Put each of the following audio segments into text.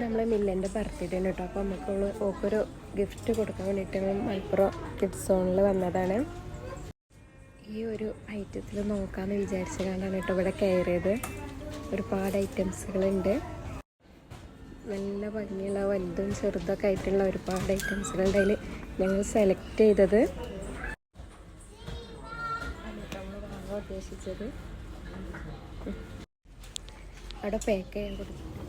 നമ്മളെ മില്ലന്റെ ബർത്ത്ഡേ ആണ് കേട്ടോ. അപ്പോൾ നമുക്ക് ഓക്കൊരു ഗിഫ്റ്റ് കൊടുക്കാൻ വേണ്ടിയിട്ട് മലപ്പുറം കിഡ്സ് സോണിൽ വന്നതാണ്. ഈ ഒരു ഐറ്റത്തിൽ നോക്കാമെന്ന് വിചാരിച്ച കേട്ടോ ഇവിടെ കയറിയത്. ഒരുപാട് ഐറ്റംസുകളുണ്ട് നല്ല ഭംഗിയുള്ള വലുതും ചെറുതൊക്കെ ആയിട്ടുള്ള ഒരുപാട് ഐറ്റംസുകളുടെ അതിൽ ഞങ്ങൾ സെലക്ട് ചെയ്തത്. ഉദ്ദേശിച്ചത്. അവിടെ പാക്ക് ചെയ്യാൻ കൊടുത്തു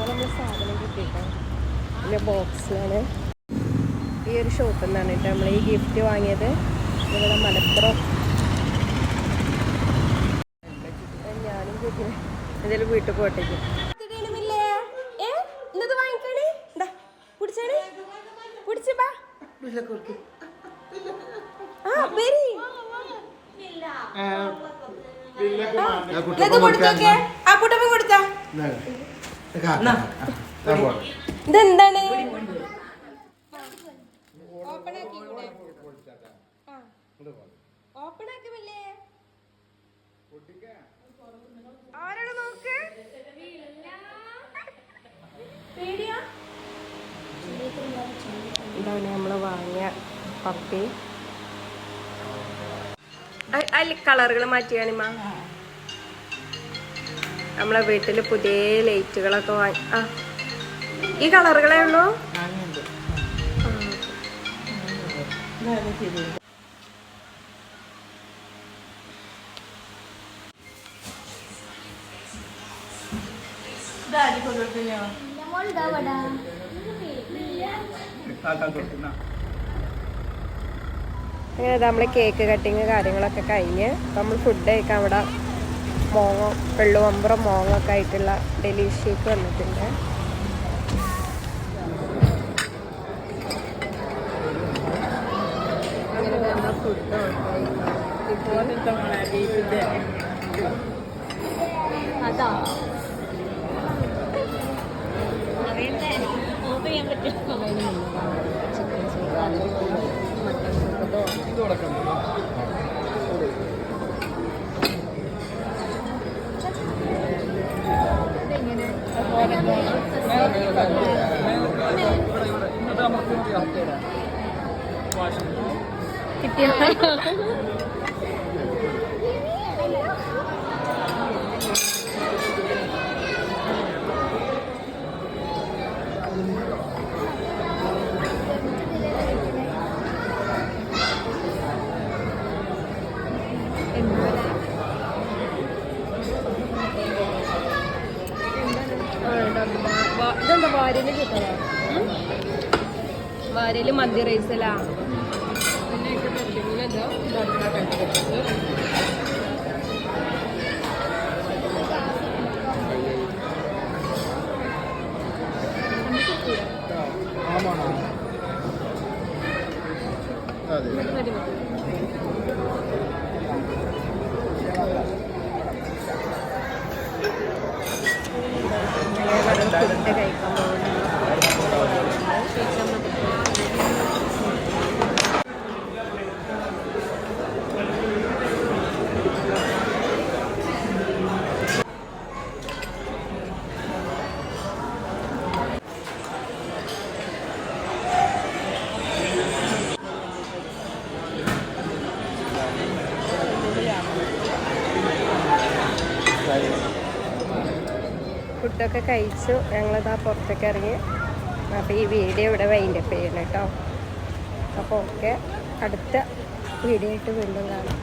അപ്പോൾ നമ്മൾ സാധനം കിട്ടിയിട്ടോ? പിന്നെ ബോക്സിലാണ് ഈ ഒരു ഷോപ്പിൽ നിന്നാണ് കേട്ടോ നമ്മൾ ഈ ഗിഫ്റ്റ് വാങ്ങിയത്. ഇവിടെ മലപ്പുറം. ഞാനും കുട്ടി എന്തായാലും വീട്ടിൽ പോട്ടേക്ക് ഇതെന്താണ് ഓപ്പൺ ആക്കുമില്ലേ ആരാണ് നോക്ക്? ഇതാണ് നമ്മൾ വാങ്ങിയ പപ്പി. അതിൽ കളറുകൾ മാറ്റിയാണിമ്മ നമ്മളെ വീട്ടിൽ പുതിയ ലൈറ്റുകളൊക്കെ വാങ്ങി ആ. ഈ കളറുകളേ ഉള്ളൂ? അങ്ങനെ നമ്മൾ കേക്ക് കട്ടിങ് കാര്യങ്ങളൊക്കെ കഴിഞ്ഞ്. നമ്മൾ ഫുഡ് കഴിക്കാൻ അവിടെ മോങ്ങ വെള്ളുവമ്പുറം മോങ്ങൊക്കെ ആയിട്ടുള്ള ഡെലീഷ്യക്ക് വന്നിട്ടുണ്ട്. അങ്ങനെ നമ്മൾ ഫുഡ് അതാ ചിക്കൻ സൂപ്പ് മട്ടൻ സൂപ്പ് കിട്ടിയ? ഇതെന്താ വാരയിൽ കിട്ടണോ വാരയിൽ മന്തി റൈസലാ. ഫുഡ് കഴിക്കാൻ ഫുഡൊക്കെ കഴിച്ചു. ഞങ്ങളിതാ പുറത്തേക്ക് ഇറങ്ങി. അപ്പോൾ ഈ വീഡിയോ ഇവിടെ വൈൻഡപ്പ് ചെയ്യണം കേട്ടോ. അപ്പോൾ ഓക്കെ അടുത്ത വീഡിയോ ആയിട്ട് വീണ്ടും കാണാം.